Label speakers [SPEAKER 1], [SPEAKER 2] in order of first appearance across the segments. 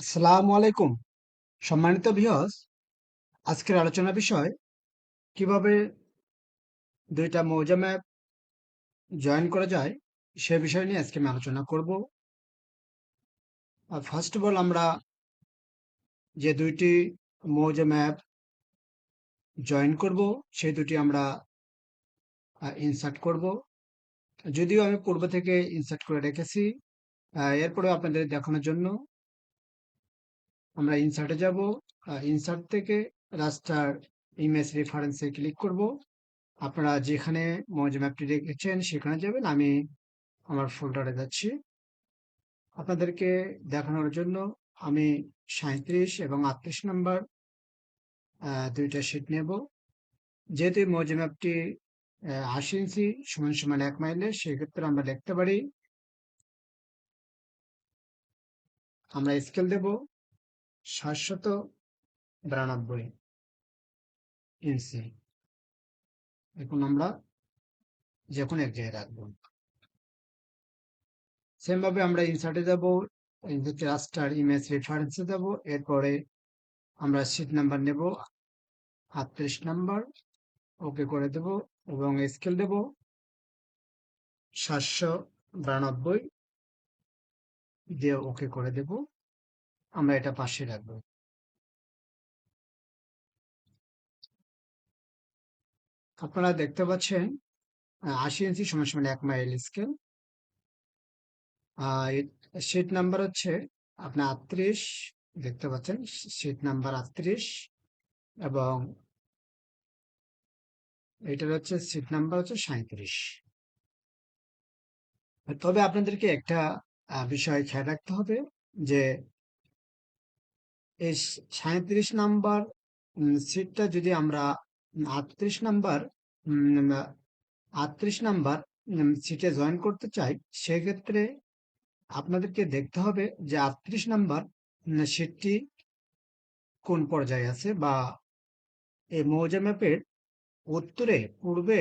[SPEAKER 1] আসসালামু আলাইকুম, সম্মানিত ভিউয়ার্স আজকের আলোচনা বিষয়, কীভাবে দুইটা মৌজা ম্যাপ জয়েন করা যায়, সে বিষয় নিয়ে আজকে আমি আলোচনা করব। ফার্স্ট অফ অল আমরা যে দুইটি মৌজা ম্যাপ জয়েন করব, সেই দুটি আমরা ইনসার্ট করব। যদিও আমি পূর্ব থেকে ইনসার্ট করে রেখেছি এরপরে আপনাদের দেখানোর জন্য আমরা ইনসার্টে যাব ইনসার্ট থেকে রাস্টার ইমেজ রেফারেন্সে ক্লিক করব। আপনারা যেখানে মৌজা ম্যাপটি রেখেছেন সেখানে যাবেন, আমি আমার ফোল্ডারে যাচ্ছি। আপনাদেরকে দেখানোর জন্য আমি সাঁত্রিশ এবং আটত্রিশ নম্বর দুইটা শিট নেব। যেহেতু মৌজা ম্যাপটি আশি ইঞ্চি সমান সমান এক মাইলে সেক্ষেত্রে আমরা লিখতে পারি, আমরা স্কেল দেব। সাতশত বিরানব্বই ইঞ্চি এখন আমরা যে কোনো এক জায়গায় রাখব। সেম ভাবে আমরা ইনসার্টে যাব রাস্টার ইমেজ রেফারেন্সে যাব, এরপরে আমরা সিট নাম্বার নেব, আটত্রিশ নাম্বার ওকে করে দেব এবং স্কেল দেব সাতশো বিরানব্বই, দিয়ে ওকে করে দেব। আমরা এটা পাশে রাখব। আপনারা দেখতে পাচ্ছেন আশি ইঞ্চি সমান সমান এক মাইল স্কেল সিট নাম্বার হচ্ছে আপনার আটত্রিশ, দেখতে পাচ্ছেন সিট নাম্বার আটত্রিশ এবং এটার হচ্ছে সিট নাম্বার হচ্ছে সাঁত্রিশ তবে আপনাদেরকে একটা বিষয় খেয়াল রাখতে হবে যে এই সাঁত্রিশ নাম্বার সিটটা যদি আমরা আটত্রিশ নাম্বার আটত্রিশ নাম্বার সিটে জয়েন করতে চাই, সেক্ষেত্রে আপনাদেরকে দেখতে হবে যে আটত্রিশ নাম্বার সিটটি কোন পর্যায়ে আছে বা এই মৌজা ম্যাপের উত্তরে, পূর্বে,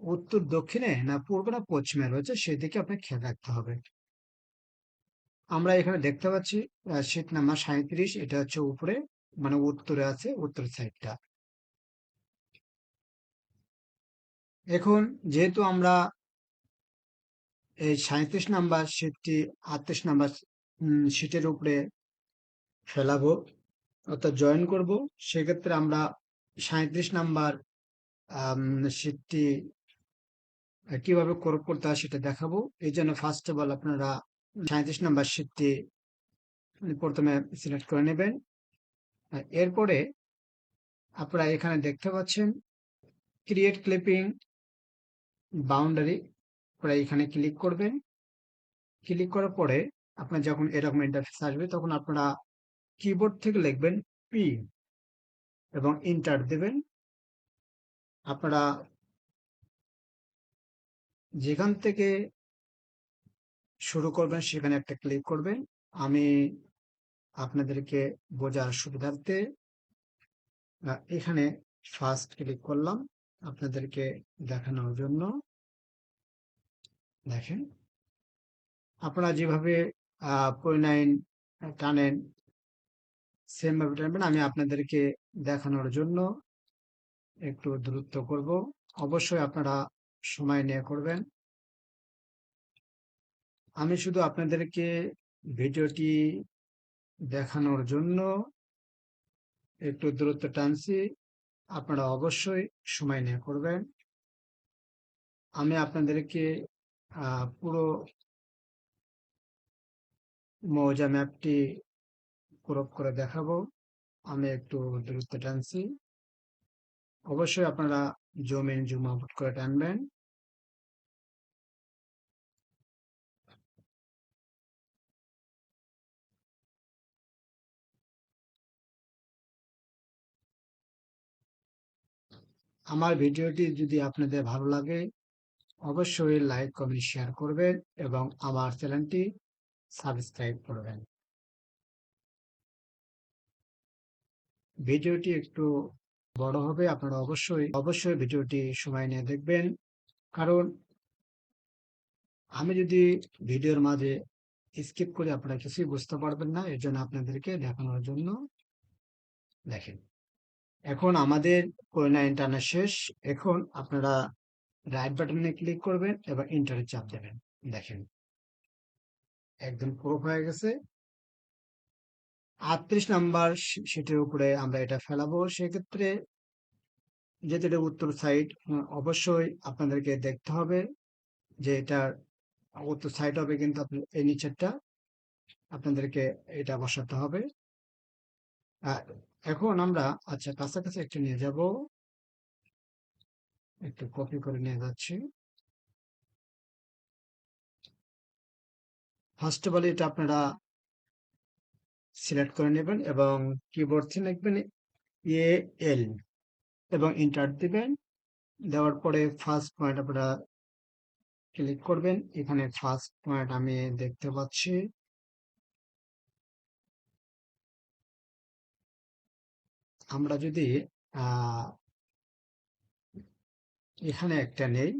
[SPEAKER 1] উত্তর দক্ষিণে না পূর্ব না পশ্চিমে রয়েছে, সেদিকে আপনাকে খেয়াল রাখতে হবে। আমরা এখানে দেখতে পাচ্ছি সিট নাম্বার সাঁত্রিশ এটা হচ্ছে উপরে মানে উত্তরে আছে, উত্তর সাইডটা। এখন যেহেতু আমরা এই সাঁত্রিশ নাম্বার সিটটি আটত্রিশ নাম্বার সিটের উপরে ফেলাবো, অর্থাৎ জয়েন করব, সেক্ষেত্রে আমরা সাঁত্রিশ নাম্বার সিটটি কীভাবে করপ করতে হয় সেটা দেখাবো। এই জন্য ফার্স্ট অফ অল আপনারা সাঁত্রিশ নম্বর সিটটি প্রথমে সিলেক্ট করে নেবেন। এরপরে আপনারা এখানে দেখতে পাচ্ছেন ক্রিয়েট ক্লিপিং বাউন্ডারি আপনারা এখানে ক্লিক করবেন। ক্লিক করার পরে আপনার যখন এরকম ইন্টারফেস আসবে তখন আপনারা কিবোর্ড থেকে লিখবেন পি এবং ইন্টার দেবেন। আপনারা যেখান থেকে শুরু করবেন, সেখানে একটা ক্লিক করবেন। আমি আপনাদেরকে বোঝার সুবিধার্থে এখানে ফার্স্ট ক্লিক করলাম আপনাদেরকে দেখানোর জন্য। দেখেন, আপনারা যেভাবে পরিনাইন টানেন সেমভাবে টানবেন, আমি আপনাদেরকে দেখানোর জন্য একটু দূরত্ব করব। অবশ্যই আপনারা সময় নিয়ে করবেন। আমি শুধু আপনাদেরকে ভিডিওটি দেখানোর জন্য একটু দূরত্ব টানছি। আপনারা অবশ্যই সময় নিয়ে করবেন। আমি আপনাদেরকে পুরো মৌজা ম্যাপটি ক্রপ করে দেখাবো। আমি একটু দূরত্ব টানছি। অবশ্যই আপনারা জুম ইন জুম আউট করে টানবেন। আমার ভিডিওটি যদি আপনাদের ভালো লাগে, অবশ্যই লাইক, কমেন্ট, শেয়ার করবেন এবং আমার চ্যানেলটি সাবস্ক্রাইব করবেন। ভিডিওটি একটু বড় হবে, আপনারা অবশ্যই অবশ্যই ভিডিওটি সময় নিয়ে দেখবেন। কারণ আমি যদি ভিডিওর মাঝে স্কিপ করে আপনারা কিছুই বুঝতে পারবেন না এর জন্য আপনাদেরকে দেখানোর জন্য দেখেন। এখন আমাদের করোনা ইন্টারনেট শেষ। এখন আপনারা রাইট বাটনে ক্লিক করবেন এবং ইন্টারে চাপ দেবেন। দেখেন। একদম পুরো হয়ে গেছে। আটত্রিশ নাম্বার সেটের উপরে আমরা এটা ফেলাবো। সেক্ষেত্রে যেহেতু এটা উত্তর সাইড অবশ্যই আপনাদেরকে দেখতে হবে যে এটার উত্তর সাইড হবে কিন্তু আপনার এই নিচেরটা আপনাদেরকে এটা বসাতে হবে। এখন আমরা আচ্ছা কাছাকাছি একটা নিয়ে যাব। একটু কপি করে নিয়ে যাচ্ছি। ফার্স্ট অফ অল এটা আপনারা সিলেক্ট করে নেবেন এবং কিবোর্ড থেকে লিখবেন এ এল এবং ইন্টার দিবেন। দেওয়ার পরে ফার্স্ট পয়েন্ট আপনারা ক্লিক করবেন। এখানে ফার্স্ট পয়েন্ট আমি দেখতে পাচ্ছি। আমরা যদি এখানে একটা নেই।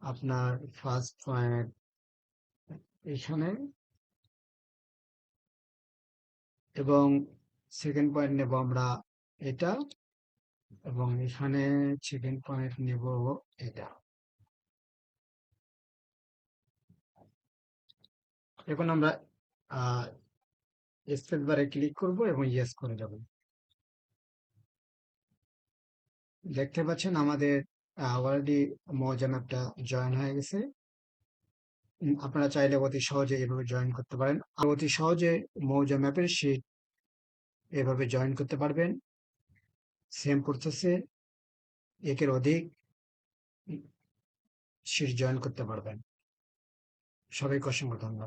[SPEAKER 1] আপনার ফার্স্ট পয়েন্ট এখানে। এবং সেকেন্ড পয়েন্ট নেব আমরা এটা, এবং এখানে সেকেন্ড পয়েন্ট নেব এটা। এখন আমরা স্পেস বারে ক্লিক করব এবং ইয়েস করে যাব। দেখতে পাচ্ছেন আমাদের অলরেডি মৌজা ম্যাপটা জয়েন হয়ে গেছে। আপনারা চাইলে অতি সহজে এভাবে জয়েন করতে পারেন। আর অতি সহজে মৌজা ম্যাপের শিট এভাবে জয়েন করতে পারবেন। সেম প্রসেসে একের অধিক শিট জয়েন করতে পারবেন। সবাইকে অসংখ্য ধন্যবাদ।